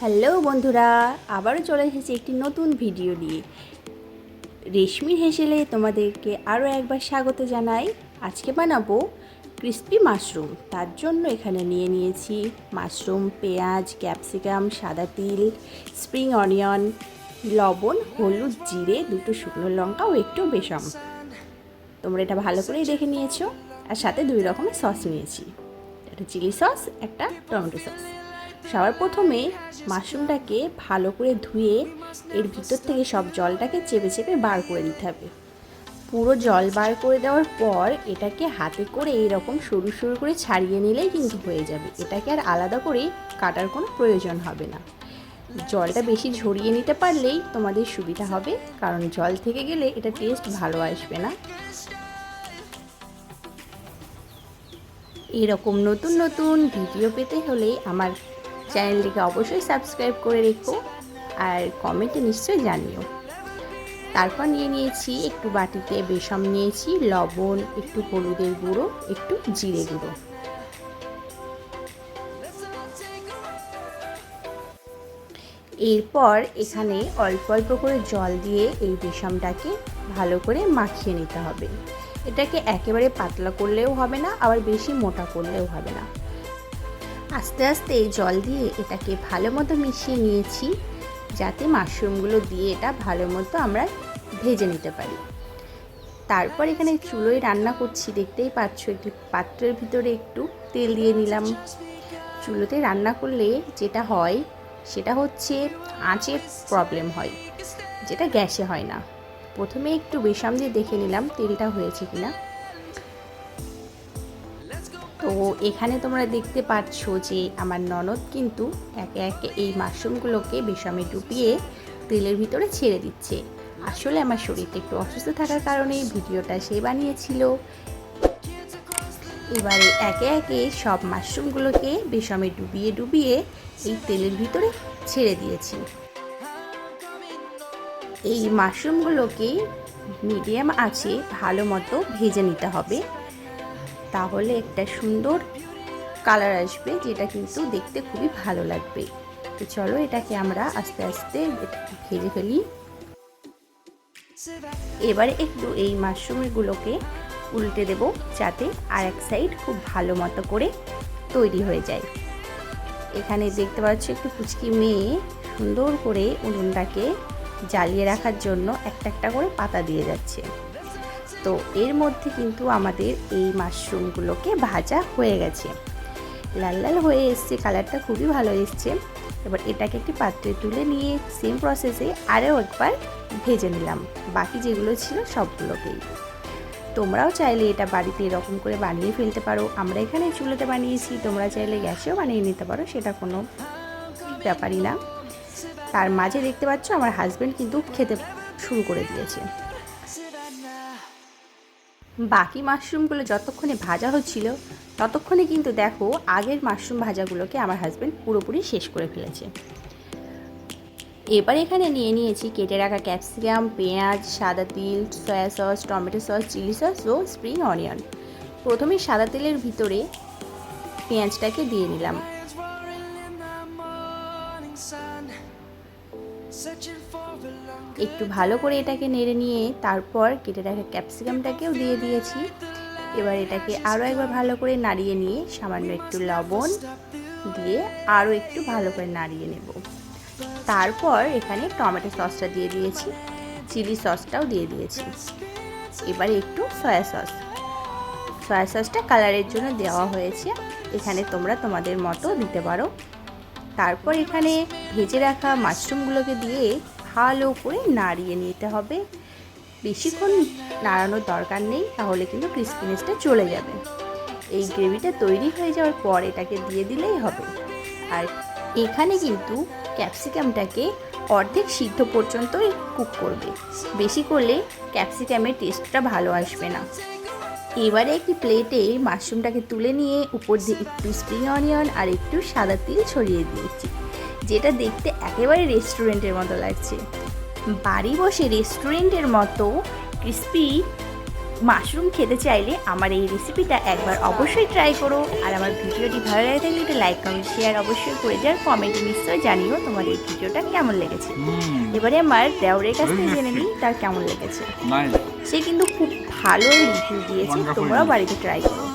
Hello বন্ধুরা, আবারও চলে এসেছি একটি নতুন ভিডিও নিয়ে। রেশমির হেসেলে তোমাদেরকে আরও একবার স্বাগত জানাই। আজকে বানাবো ক্রিস্পি মাশরুম। তার জন্য এখানে নিয়ে নিয়েছি মাশরুম, পেঁয়াজ, ক্যাপসিকাম, সাদা তিল, স্প্রিং অনিয়ন, লবণ, হলুদ, জিরে, দুটো শুকনো লঙ্কা ও একটু বেসম তোমরা এটা ভালো করেই দেখে নিয়েছো। আর সাথে দুই রকমের সস নিয়েছি। একটা চিলি সস, একটা টমেটো সস। সবার প্রথমে মাশরুমটাকে ভালো করে ধুয়ে এর ভিতর থেকে সব জলটাকে চেপে চেপে বার করে দিতে হবে। পুরো জল বার করে দেওয়ার পর এটাকে হাতে করে এইরকম সরু সরু করে ছাড়িয়ে নিলেই কিন্তু হয়ে যাবে। এটাকে আর আলাদা করে কাটার কোনো প্রয়োজন হবে না। জলটা বেশি ঝরিয়ে নিতে পারলেই তোমাদের সুবিধা হবে, কারণ জল থেকে গেলে এটা টেস্ট ভালো আসবে না। এরকম নতুন নতুন ভিডিও পেতে হলে আমার চ্যানেলটিকে অবশ্যই সাবস্ক্রাইব করে রেখো আর কমেন্টে নিশ্চয়ই জানিও। তারপর নিয়ে নিয়েছি একটু বাটিতে বেসম নিয়েছি, লবণ, একটু হলুদের গুঁড়ো, একটু জিরে গুঁড়ো। এরপর এখানে অল্প অল্প করে জল দিয়ে এই বেসমটাকে ভালো করে মাখিয়ে নিতে হবে। এটাকে একেবারে পাতলা করলেও হবে না, আবার বেশি মোটা করলেও হবে না। আস্তে আস্তে এই জল দিয়ে এটাকে ভালো মতো মিশিয়ে নিয়েছি, যাতে মাশরুমগুলো দিয়ে এটা ভালো মতো আমরা ভেজে নিতে পারি। তারপর এখানে চুলোয় রান্না করছি, দেখতেই পাচ্ছ, একটি পাত্রের ভিতরে একটু তেল দিয়ে নিলাম। চুলোতে রান্না করলে যেটা হয়, সেটা হচ্ছে আঁচের প্রবলেম হয়, যেটা গ্যাসে হয় না। প্রথমে একটু বেসাম দিয়ে দেখে নিলাম তেলটা হয়েছে কিনা। তো এখানে তোমরা দেখতে পাচ্ছ যে আমার ননদ কিন্তু একে একে এই মাশরুমগুলোকে বেসামে ডুবিয়ে তেলের ভিতরে ছেড়ে দিচ্ছে। আসলে আমার শরীরটা একটু অসুস্থ থাকার কারণে ভিডিওটা সে বানিয়েছিল। এবারে একে একে সব মাশরুমগুলোকে বেসমে ডুবিয়ে ডুবিয়ে এই তেলের ভিতরে ছেড়ে দিয়েছি। এই মাশরুমগুলোকে মিডিয়াম আছে ভালো মতো ভেজে নিতে হবে। তাহলে একটা সুন্দর কালার আসবে যেটা কিন্তু দেখতে খুবই ভালো লাগবে। তো চলো এটাকে আমরা আস্তে আস্তে ভেজে ফেলি। এবারে একটু এই মাশরুমগুলোকে উল্টে দেব যাতে আর এক সাইড খুব ভালো মতো করে তৈরি হয়ে যায়। এখানে দেখতে পাচ্ছ একটু পুচকি মেয়ে সুন্দর করে উনুনটাকে জ্বালিয়ে রাখার জন্য একটা একটা করে পাতা দিয়ে যাচ্ছে। তো এর মধ্যে কিন্তু আমাদের এই মাশরুমগুলোকে ভাজা হয়ে গেছে। লাল লাল হয়ে এসছে, কালারটা খুবই ভালো এসছে। এবার এটাকে একটি পাত্রে তুলে নিয়ে সেম প্রসেসে আরও একবার ভেজে নিলাম। বাকি যেগুলো ছিল সবগুলোকেই। তোমরাও চাইলে এটা বাড়িতে এরকম করে বানিয়ে ফেলতে পারো। আমরা এখানে চুলোতে বানিয়েছি, তোমরা চাইলে গ্যাসেও বানিয়ে নিতে পারো, সেটা কোনো ব্যাপারই না। তার মাঝে দেখতে পাচ্ছ, আমার হাজব্যান্ড কিন্তু খেতে শুরু করে দিয়েছে। বাকি মাশরুমগুলো যতক্ষণে ভাজা হচ্ছিল, ততক্ষণে কিন্তু দেখো আগের মাশরুম ভাজাগুলোকে আমার হাজব্যান্ড পুরোপুরি শেষ করে ফেলেছে। এবার এখানে নিয়ে নিয়েছি কেটে রাখা ক্যাপসিকাম পেঁয়াজ, সাদা তিল soya sauce tomato sauce chili sauce ও স্প্রিং অনিয়ন প্রথমে সাদা তেলের ভিতরে পেঁয়াজটাকে দিয়ে নিলাম। একটু ভালো করে এটাকে নেড়ে নিয়ে তারপর কেটে রাখা ক্যাপসিকামটাকেও দিয়ে দিয়েছি। এবার এটাকে আরও একবার ভালো করে নাড়িয়ে নিয়ে সামান্য একটু লবণ দিয়ে আরও একটু ভালো করে নাড়িয়ে নেব। তারপর এখানে টমেটো সসটা দিয়ে দিয়েছি, চিলি সসটাও দিয়ে দিয়েছি। এবার একটু সয়া সস। সয়া সসটা কালারের জন্য দেওয়া হয়েছে, এখানে তোমরা তোমাদের মতো দিতে পারো। তারপর এখানে ভেজে রাখা মাশরুমগুলোকে দিয়ে ভালো করে নাড়িয়ে নিতে হবে। বেশিক্ষণ নাড়ানোর দরকার নেই, তাহলে কিন্তু ক্রিসপিনেসটা চলে যাবে। এই গ্রেভিটা তৈরি হয়ে যাওয়ার পর এটাকে দিয়ে দিলেই হবে। আর এখানে কিন্তু ক্যাপসিকামটাকে অর্ধেক সিদ্ধ পর্যন্তই কুক করবে। বেশি করলে ক্যাপসিকামের টেস্টটা ভালো আসবে না। এবারে একটি প্লেটে মাশরুমটাকে তুলে নিয়ে উপর দিয়ে একটু স্প্রিং অনিয়ন আর একটু সাদা তিল ছড়িয়ে দিয়েছি। যেটা দেখতে একেবারে রেস্টুরেন্টের মতো লাগছে। বাড়ি বসে রেস্টুরেন্টের মতো ক্রিস্পি মাশরুম খেতে চাইলে আমার এই রেসিপিটা একবার অবশ্যই ট্রাই করো। আর আমার ভিডিওটি ভালো লাগে থাকলে একটা লাইক কমেন্ট শেয়ার অবশ্যই করে যাও কমেন্টে নিশ্চয়ই জানিও তোমার এই ভিডিওটা কেমন লেগেছে। এবারে আমার দেওরের কাছ থেকে জেনে নিই তার কেমন লেগেছে। সে কিন্তু খুব ভালো রিভিউ দিয়েছে তোমরাও বাড়িতে ট্রাই করো।